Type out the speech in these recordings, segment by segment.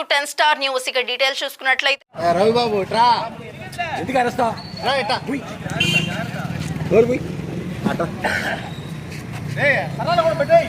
To ten star news. ఇక details చూసుకున్నట్లయితే. రవిబాబు ట్రా ఎందుకు అరుస్తావు? రా ఇట్టా ఎవరు పోయి సరాలు కూడా పెట్టేయ్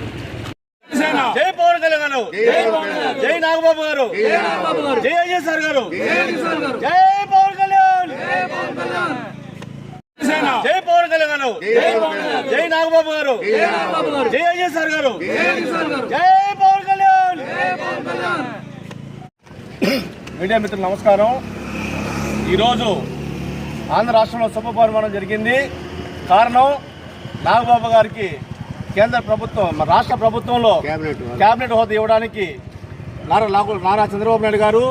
గారు జై నాగబాబు గారు జై అజయ్ సార్ గారు జై పవన్ కళ్యాణ్ జై పవన్ కళ్యాణ్ గారు జై నాగబాబు గారు జై అజయ్ సార్ గారు జై పవన్ కళ్యాణ్ మీడియా మిత్రులు నమస్కారం ఈరోజు ఆంధ్ర రాష్ట్రంలో శుభ పరిమాణం జరిగింది కారణం నాగబాబు గారికి కేంద్ర ప్రభుత్వం మన రాష్ట్ర ప్రభుత్వంలో క్యాబినెట్ హోదా ఇవ్వడానికి నారా నారా చంద్రబాబు నాయుడు గారు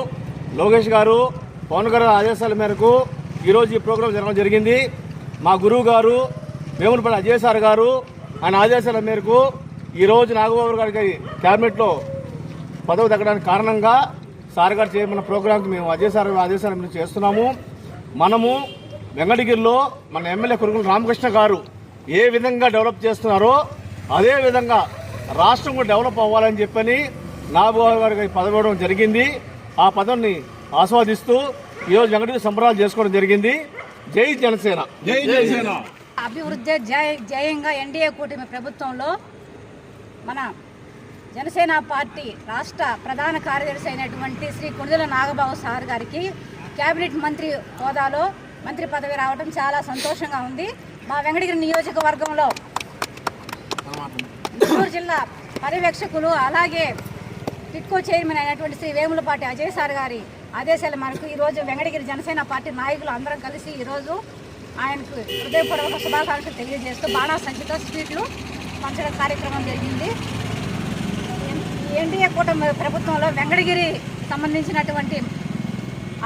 లోకేష్ గారు పవన్ గారు ఆదేశాల మేరకు ఈరోజు ఈ ప్రోగ్రాం జరగడం జరిగింది. మా గురువు గారు వేములపల్లి అజయ్ సార్ గారు ఆయన ఆదేశాల మేరకు ఈరోజు నాగబాబు గారికి క్యాబినెట్లో పదవి తగ్గడానికి కారణంగా సార్ గారు చేయమన్న ప్రోగ్రాంకి మేము అజయ్ సార్ ఆదేశాల మీద చేస్తున్నాము. మనము వెంకటగిరిలో మన ఎమ్మెల్యే కురుగుల రామకృష్ణ గారు ఏ విధంగా డెవలప్ చేస్తున్నారో అదే విధంగా రాష్ట్రం కూడా డెవలప్ అవ్వాలని చెప్పని నాగబాబు గారికి పదవి ఇవ్వడం జరిగింది. ఆ పదవిని ఆస్వాదిస్తూ ఈరోజు వెంకటగిరి సంబరాలు చేసుకోవడం జరిగింది. జై జనసేన. జై జనసేన. అభివృద్ధి జయ జయంగా ఎన్డీఏ కూటమి ప్రభుత్వంలో మన జనసేన పార్టీ రాష్ట్ర ప్రధాన కార్యదర్శి అయినటువంటి శ్రీ కొణిదెల నాగబాబు సార్ గారికి కేబినెట్ మంత్రి హోదాలో మంత్రి పదవి రావడం చాలా సంతోషంగా ఉంది. మా వెంకటగిరి నియోజకవర్గంలో నెల్లూరు జిల్లా పర్యవేక్షకులు అలాగే టిట్కో చైర్మన్ అయినటువంటి శ్రీ వేములపాటి అజయ్ సార్ గారి ఆదేశాల మేరకు ఈరోజు వెంకటగిరి జనసేన పార్టీ నాయకులు అందరం కలిసి ఈరోజు ఆయనకు హృదయపూర్వక శుభాకాంక్షలు తెలియజేస్తూ బాణాసంచితో స్వీట్లు పంచడం కార్యక్రమం జరిగింది. ఎన్డీఏ కూటమి ప్రభుత్వంలో వెంకటగిరి సంబంధించినటువంటి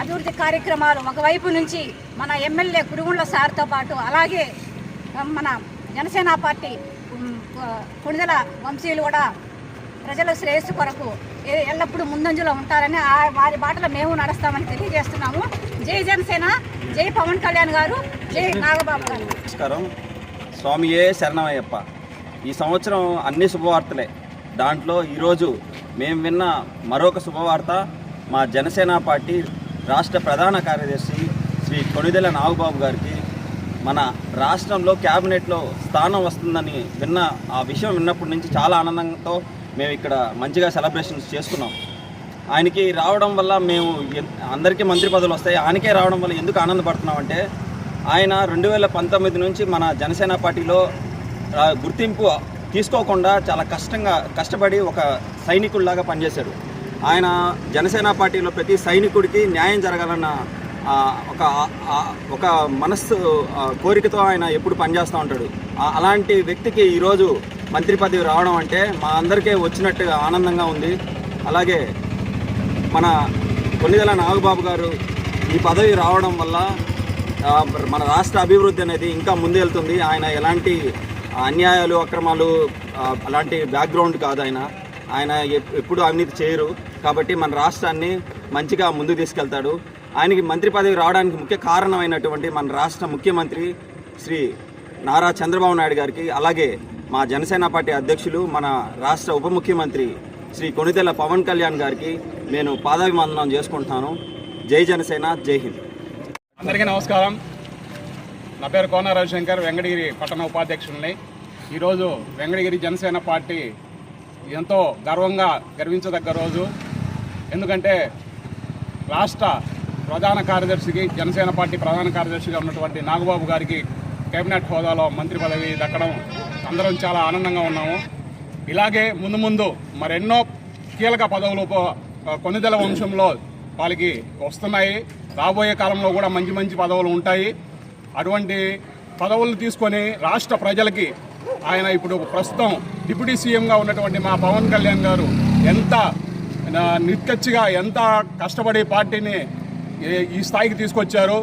అభివృద్ధి కార్యక్రమాలు ఒకవైపు నుంచి మన ఎమ్మెల్యే కురుగుండ్ల సార్తో పాటు అలాగే మన జనసేన పార్టీ కొణిదెల వంశీయులు కూడా ప్రజల శ్రేయస్సు కొరకు ఎల్లప్పుడూ ముందంజలో ఉంటారని ఆ వారి బాటలో మేము నడుస్తామని తెలియజేస్తున్నాము. జై జనసేన జై పవన్ కళ్యాణ్ గారు జై నాగబాబు గారు. నమస్కారం. స్వామియే శరణమయ్యప్ప. ఈ సంవత్సరం అన్ని శుభవార్తలే. దాంట్లో ఈరోజు మేము విన్న మరొక శుభవార్త మా జనసేన పార్టీ రాష్ట్ర ప్రధాన కార్యదర్శి శ్రీ కొణిదెల నాగబాబు గారికి మన రాష్ట్రంలో క్యాబినెట్లో స్థానం వస్తుందని విన్న ఆ విషయం విన్నప్పటి నుంచి చాలా ఆనందంతో మేము ఇక్కడ మంచిగా సెలబ్రేషన్స్ చేసుకున్నాం ఆయనకి రావడం వల్ల మేము అందరికీ మంత్రి పదవులు వస్తాయి. ఆయనకే రావడం వల్ల ఎందుకు ఆనందపడుతున్నామంటే ఆయన రెండు వేల పంతొమ్మిది నుంచి మన జనసేన పార్టీలో గుర్తింపు తీసుకోకుండా చాలా కష్టంగా కష్టపడి ఒక సైనికుల్లాగా పనిచేశాడు. ఆయన జనసేన పార్టీలో ప్రతి సైనికుడికి న్యాయం జరగాలన్న ఒక ఒక మనస్సు కోరికతో ఆయన ఎప్పుడు పనిచేస్తూ ఉంటాడు. అలాంటి వ్యక్తికి ఈరోజు మంత్రి పదవి రావడం అంటే మా అందరికీ వచ్చినట్టుగా ఆనందంగా ఉంది. అలాగే మన కొన్నిదల నాగబాబు గారు ఈ పదవి రావడం వల్ల మన రాష్ట్ర అభివృద్ధి అనేది ఇంకా ముందుకెళ్తుంది ఆయన ఎలాంటి అన్యాయాలు అక్రమాలు అలాంటి బ్యాక్గ్రౌండ్ కాదు ఆయన. ఆయన ఎప్పుడు అవినీతి చేయరు. కాబట్టి మన రాష్ట్రాన్ని మంచిగా ముందుకు తీసుకెళ్తాడు. ఆయనకి మంత్రి పదవి రావడానికి ముఖ్య కారణమైనటువంటి మన రాష్ట్ర ముఖ్యమంత్రి శ్రీ నారా చంద్రబాబు నాయుడు గారికి అలాగే మా జనసేన పార్టీ అధ్యక్షులు మన రాష్ట్ర ఉప ముఖ్యమంత్రి శ్రీ కొనితెల పవన్ కళ్యాణ్ గారికి నేను పాదాభివందనం చేసుకుంటున్నాను. జై జనసేన జై హింద్. అందరికీ నమస్కారం. నా పేరు కోన రవిశంకర్ వెంకటగిరి పట్టణ ఉపాధ్యక్షుల్ని ఈరోజు వెంకటగిరి జనసేన పార్టీ ఎంతో గర్వంగా గర్వించదగ్గ రోజు. ఎందుకంటే రాష్ట్ర ప్రధాన కార్యదర్శికి జనసేన పార్టీ ప్రధాన కార్యదర్శిగా ఉన్నటువంటి నాగబాబు గారికి కేబినెట్ హోదాలో మంత్రి పదవి దక్కడం అందరం చాలా ఆనందంగా ఉన్నాము. ఇలాగే ముందు ముందు మరెన్నో కీలక పదవులు ఉప- కొన్నిదెల వంశంలో వాళ్ళకి వస్తున్నాయి. రాబోయే కాలంలో కూడా మంచి మంచి పదవులు ఉంటాయి. అటువంటి పదవులు తీసుకొని రాష్ట్ర ప్రజలకి ఆయన ఇప్పుడు ప్రస్తుతం డిప్యూటీ సీఎంగా ఉన్నటువంటి మా పవన్ కళ్యాణ్ గారు ఎంత ఆ, నిక్కచ్చిగా ఎంత కష్టపడి పార్టీని ఈ స్థాయికి తీసుకొచ్చారు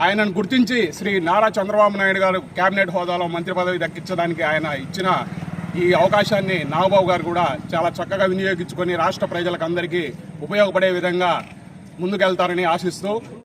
ఆయనను గుర్తించి శ్రీ నారా చంద్రబాబు నాయుడు గారు కేబినెట్ హోదాలో మంత్రి పదవి దక్కించడానికి ఆయన ఇచ్చిన ఈ అవకాశాన్ని నాగబాబు గారు కూడా చాలా చక్కగా వినియోగించుకొని రాష్ట్ర ప్రజలకు అందరికీ ఉపయోగపడే విధంగా ముందుకెళ్తారని ఆశిస్తూ